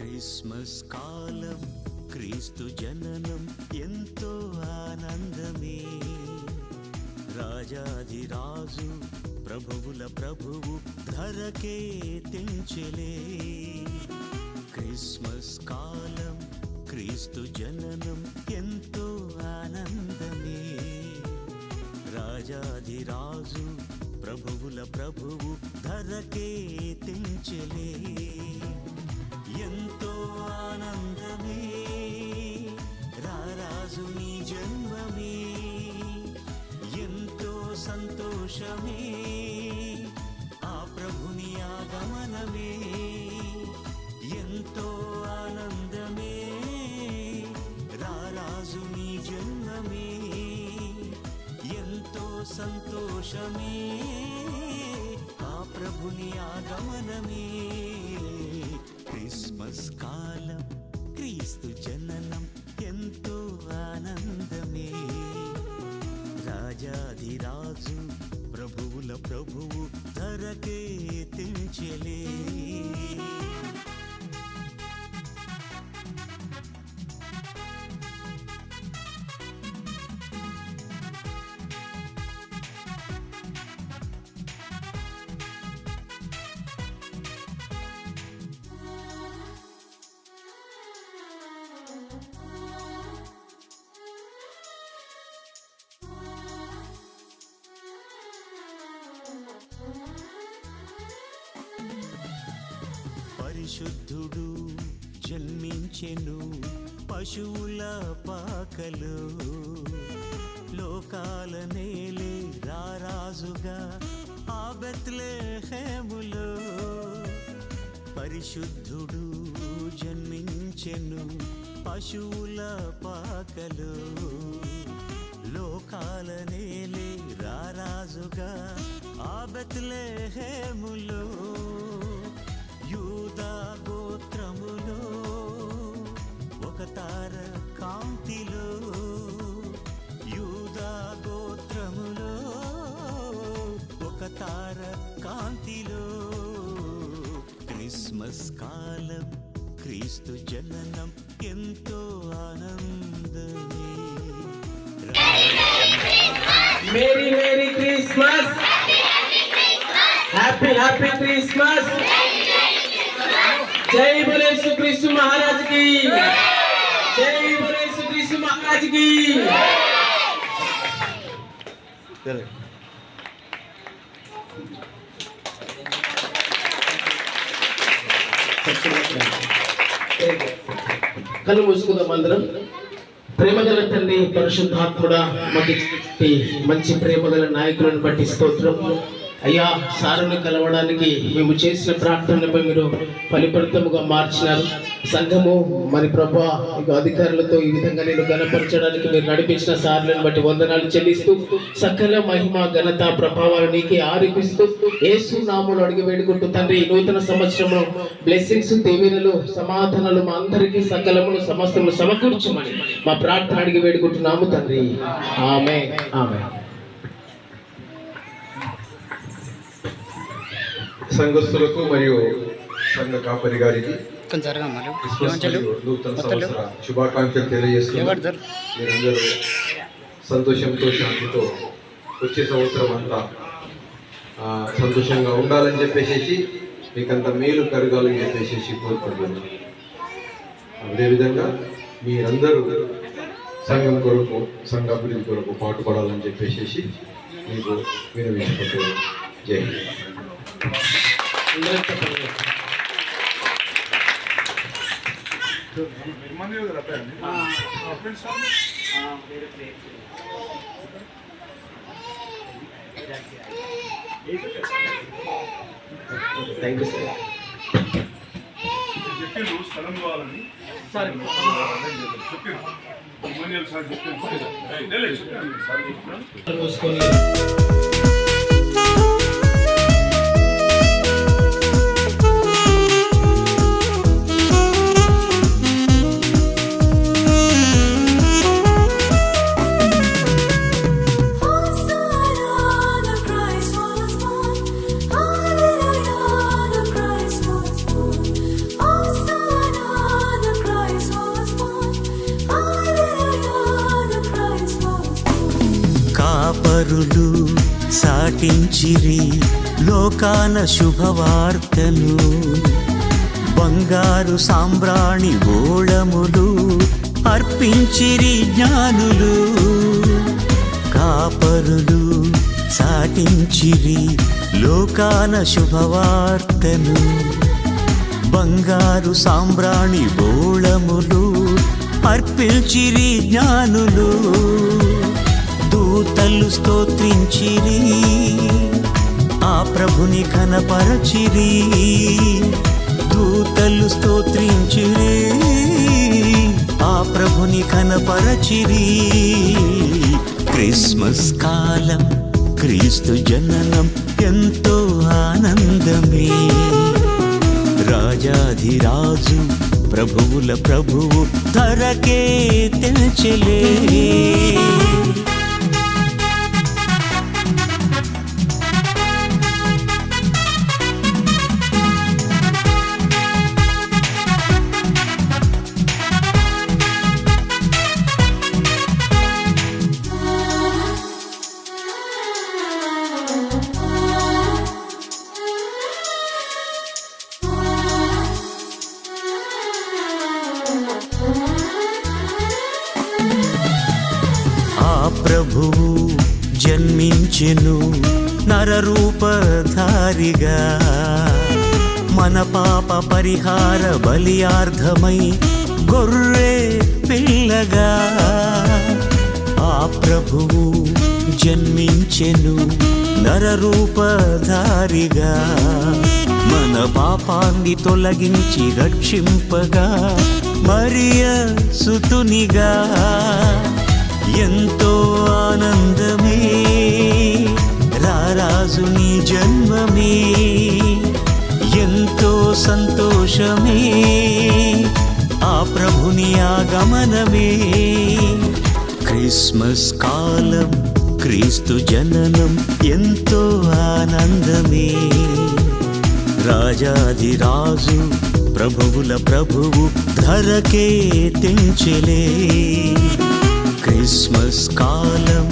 Christmas కాలం క్రీస్తు జననం ఎంతో ఆనందమే. రాజాదిరాజు ప్రభువుల ప్రభువు ధరకే తెంచెలే. క్రిస్మస్ కాలం క్రీస్తు జననం ఎంతో ఆనందమే. రాజాదిరాజు ప్రభువుల ప్రభువు ధరకే తెంచెలే. ఎంతో ఆనందమే. రారాజు నీ జన్మమే. ఎంతో సంతోషమే. పరిశుద్ధుడు జన్మించెను పశువుల పాకలు. లోకాల నేలే రారాజుగా ఆ బెత్లెహేములో పరిశుద్ధుడు జన్మించెను పశువుల పాకలు. లోకాల నేలే రారాజుగా ఆ బెత్లెహేములో క్రిస్మస్ కాలం క్రీస్తు జననం ఎంతో ఆనందమే merry merry Christmas happy happy Christmas జై బోలే సుక్రీస్తు మహారాజ్కి జై బోలే సుక్రీస్తు మహారాజ్కి కళ్ళు మూసుకుందాం అందరం ప్రేమగల తండ్రి పరిశుద్ధాత్ముడ మంచి ఇచ్చి మంచి ప్రేమగల నాయకులను బట్టి స్తోత్రం. అయ్యా సారుని కలవడానికి మేము చేసిన ప్రార్థనలపై మీరు ఫలిప్రదముగా మార్చినారు. సంఘము మరి ప్రభా అధికారులతో ఈ విధంగా నేను గణపరచడానికి మీరు నడిపించిన సార్లను బట్టి వందనాలు చెల్లిస్తూ సకల మహిమ ఘనత ప్రభావాలు నీకే ఆరోపిస్తూ ఏసు నాములు అడిగి వేడుకుంటూ తండ్రి నూతన సంవత్సరంలో బ్లెస్సింగ్స్ దీవెనలు సమాధానాలు మా అందరికీ సకలములు సమస్తములు సమకూర్చమని మా ప్రార్థన అడిగి వేడుకుంటున్నాము తండ్రి. ఆమె ఆమె సంఘస్థులకు మరియు సంఘ కాపరి గారికి నూతన సంవత్సర శుభాకాంక్షలు తెలియజేస్తున్నాం ఎవరు జరు మీరందరూ సంతోషంతో శాంతితో వచ్చే సంవత్సరం అంతా సంతోషంగా ఉండాలని చెప్పేసి మీకంత మేలు కరగాలని చెప్పేసి కోరుకుంటున్నాను. అదేవిధంగా మీరందరూ సంఘం కొరకు సంఘ అభివృద్ధి కొరకు పాటుపడాలని చెప్పేసి మీకు వినవించుకుంటున్నాను. జై హింద్. అందరూ చెప్పండి. థ్యాంక్ యూ సార్ చెప్పిండ్రు స్థలం కావాలని సార్ చెప్పిండ్రు సార్ చెప్పిండ్రు పరులు సాటించిరి లోకాన శుభవార్తలు. బంగారు సాంబ్రాణి ఓళములు అర్పించిరి జ్ఞానులు. కాపరులు సాటించిరి లోకాన శుభవార్తలు. బంగారు సాంబ్రాణి బోళములు అర్పించిరి జ్ఞానులు. దూతలు స్తోత్రించిరి. ఆ ప్రభుని ఘనపరచిరి దూతలు స్తోత్రించిరి. ఆ ప్రభుని ఘనపరచిరి క్రిస్మస్ కాలం క్రీస్తు జననం ఎంతో ఆనందమే. రాజాధిరాజు ప్రభువుల ప్రభువు తరకే తెలచలే. ప్రభువు జన్మించెను నరరూపధారిగా. మన పాప పరిహార బలియార్థమై గొర్రె పిల్లగా. ఆ ప్రభువు జన్మించెను నరరూపధారిగా. మన పాపాన్ని తొలగించి రక్షింపగా మరియ సుతునిగా ఎంతో ఆనందమే. రారాజు నీ జన్మమే. ఎంతో సంతోషమే. ఆ ప్రభుని ఆగమనమే. క్రిస్మస్ కాలం క్రీస్తు జననం ఎంతో ఆనందమే. రాజాదిరాజు ప్రభువుల ప్రభువు ధరకే తెంచలే. క్రిస్మస్ కాలం